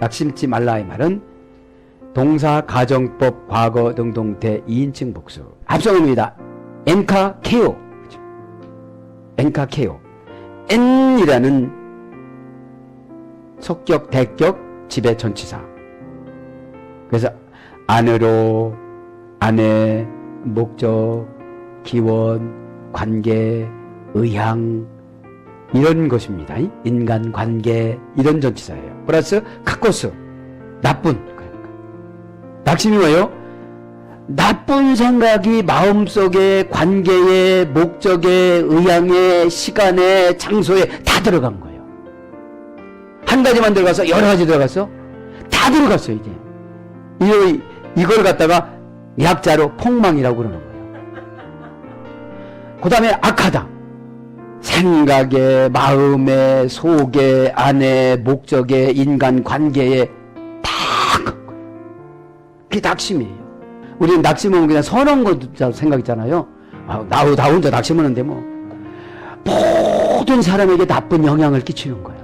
낙심치 말라의 말은 동사, 가정법, 과거, 등동태, 2인칭 복수. 합성어입니다. 엔카 케오. 엔카 케오. 엔이라는 속격, 대격, 지배 전치사. 그래서 안으로, 안에, 목적, 기원, 관계, 의향, 이런 것입니다. 인간 관계, 이런 전치사예요. 플러스 카코스, 나쁜. 그러니까. 낙심이 뭐예요? 나쁜 생각이 마음속에 관계에 목적에 의향에 시간에 장소에 다 들어간 거예요. 한 가지만 들어가서 여러 가지 들어갔어? 다 들어갔어 이제. 이 이걸 갖다가 약자로 폭망이라고 그러는 거예요. 그 다음에 악하다. 생각에, 마음에, 속에, 안에, 목적에, 인간 관계에 다. 그게 낙심이에요. 우리는 낙심은 그냥 선한 거 생각이잖아요. 아, 나, 나 혼자 낙심하는데 뭐. 모든 사람에게 나쁜 영향을 끼치는 거예요.